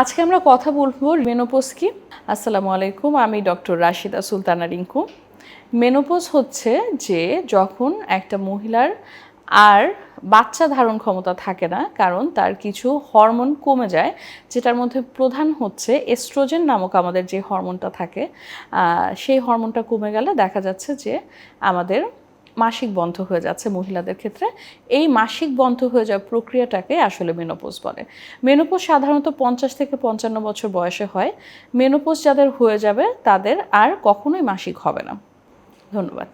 আজকে আমরা কথা বলব মেনোপোজ কি আসসালামু আলাইকুম, আমি ডক্টর রাশিদা সুলতানা রিঙ্কু। মেনোপোজ হচ্ছে যে যখন একটা মহিলার আর বাচ্চা ধারণ ক্ষমতা থাকে না, কারণ তার কিছু হরমোন কমে যায়, যেটার মধ্যে প্রধান হচ্ছে এস্ট্রোজেন নামক আমাদের যে হরমোনটা থাকে সেই হরমোনটা কমে গেলে দেখা যাচ্ছে যে আমাদের মাসিক বন্ধ হয়ে যাচ্ছে মহিলাদের ক্ষেত্রে। এই মাসিক বন্ধ হয়ে যাওয়ার প্রক্রিয়াটাকে আসলে মেনোপোজ বলে। মেনোপোজ সাধারণত পঞ্চাশ থেকে পঞ্চান্ন বছর বয়সে হয়। মেনোপোজ যাদের হয়ে যাবে, তাদের আর কখনোই মাসিক হবে না। ধন্যবাদ।